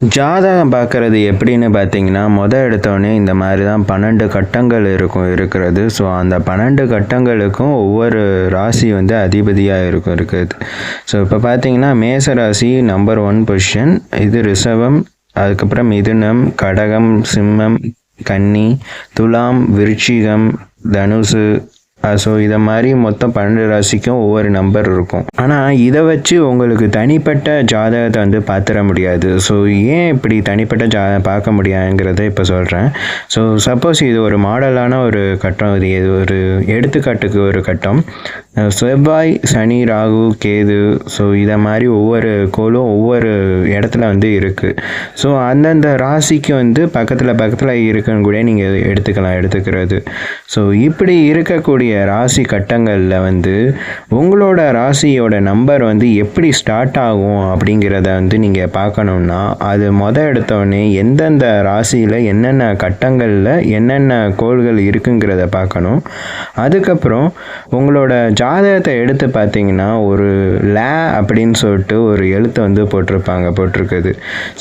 ஜாதகம் பார்க்குறது எப்படின்னு பார்த்தீங்கன்னா மொதல் எடுத்தோடனே இந்த மாதிரி தான் பன்னெண்டு கட்டங்கள் இருக்கும் இருக்கிறது. ஸோ அந்த பன்னெண்டு கட்டங்களுக்கும் ஒவ்வொரு ராசி வந்து அதிபதியாக இருக்கும் இருக்குது ஸோ இப்போ பார்த்தீங்கன்னா மேச ராசி நம்பர் ஒன் பொசிஷன் இது ரிஷபம் அதுக்கப்புறம் மிதுனம் கடகம் சிம்மம் கன்னி துலாம் விருச்சிகம் தனுசு ஸோ இதை மாதிரி மொத்தம் பன்னெண்டு ராசிக்கும் ஒவ்வொரு நம்பர் இருக்கும். ஆனால் இதை வச்சு உங்களுக்கு தனிப்பட்ட ஜாதகத்தை வந்து பார்த்துட முடியாது. ஸோ ஏன் இப்படி தனிப்பட்ட ஜா பார்க்க முடியாதுங்கிறத இப்போ சொல்கிறேன் ஸோ சப்போஸ் இது ஒரு மாடலான ஒரு கட்டம். இது இது ஒரு எடுத்துக்காட்டுக்கு ஒரு கட்டம். செவ்வாய் சனி ராகு கேது ஸோ இதை மாதிரி ஒவ்வொரு கோளும் ஒவ்வொரு இடத்துல வந்து இருக்குது ஸோ அந்தந்த ராசிக்கு வந்து பக்கத்தில் பக்கத்தில் இருக்குன்னு கூட நீங்கள் எடுத்துக்கலாம் எடுத்துக்கிறது. ஸோ இப்படி இருக்கக்கூடிய ராசி கட்டங்களில் வந்து உங்களோட ராசியோட நம்பர் வந்து எப்படி ஸ்டார்ட் ஆகும் அப்படிங்கிறத வந்து நீங்கள் பார்க்கணுன்னா அது மொதல் எடுத்தோடனே எந்தெந்த ராசியில் என்னென்ன கட்டங்களில் என்னென்ன கோள்கள் இருக்குங்கிறத பார்க்கணும். அதுக்கப்புறம் உங்களோட ஜாதகத்தை எடுத்து பார்த்தீங்கன்னா ஒரு லே அப்படின்னு சொல்லிட்டு ஒரு எழுத்து வந்து போட்டிருப்பாங்க போட்டிருக்குது.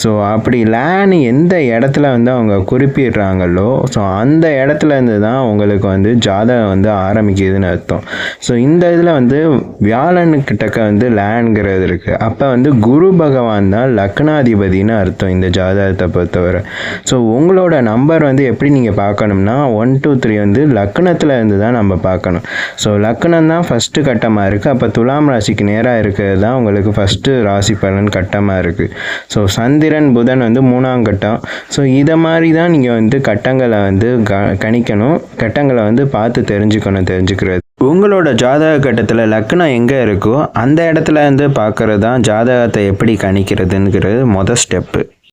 ஸோ அப்படி லேன்னு எந்த இடத்துல வந்து அவங்க குறிப்பிடுறாங்களோ ஸோ அந்த இடத்துல இருந்து தான் உங்களுக்கு வந்து ஜாதகம் வந்து ஆரம்பிக்குதுன்னு அர்த்தம். ஸோ இந்த இதில் வந்து வியாழனுக்கிட்டக்க வந்து லேன்ங்கிறது இருக்குது அப்போ வந்து குரு பகவான் தான் லக்னாதிபதினு அர்த்தம் இந்த ஜாதகத்தை பொறுத்தவரை. ஸோ உங்களோட நம்பர் வந்து எப்படி நீங்கள் பார்க்கணும்னா ஒன் டூ த்ரீ வந்து லக்னத்தில் இருந்து தான் நம்ம பார்க்கணும். ஸோ லக்னம் தான் ஃபஸ்ட்டு கட்டமாக இருக்குது அப்போ துலாம் ராசிக்கு நேராக இருக்கிறது தான் உங்களுக்கு ஃபஸ்ட்டு ராசி பலன் கட்டமாக இருக்குது ஸோ சந்திரன் புதன் வந்து மூணாம் கட்டம். ஸோ இதை மாதிரி தான் நீங்கள் வந்து கட்டங்களை வந்து க கணிக்கணும். கட்டங்களை வந்து பார்த்து தெரிஞ்சுக்கணும். தெரிஞ்சுக்கிறது உங்களோட ஜாதக கட்டத்தில் லக்னம் எங்கே இருக்கோ அந்த இடத்துல இருந்து பார்க்குறது தான் ஜாதகத்தை எப்படி கணிக்கிறதுங்கிறது மொதல் ஸ்டெப்பு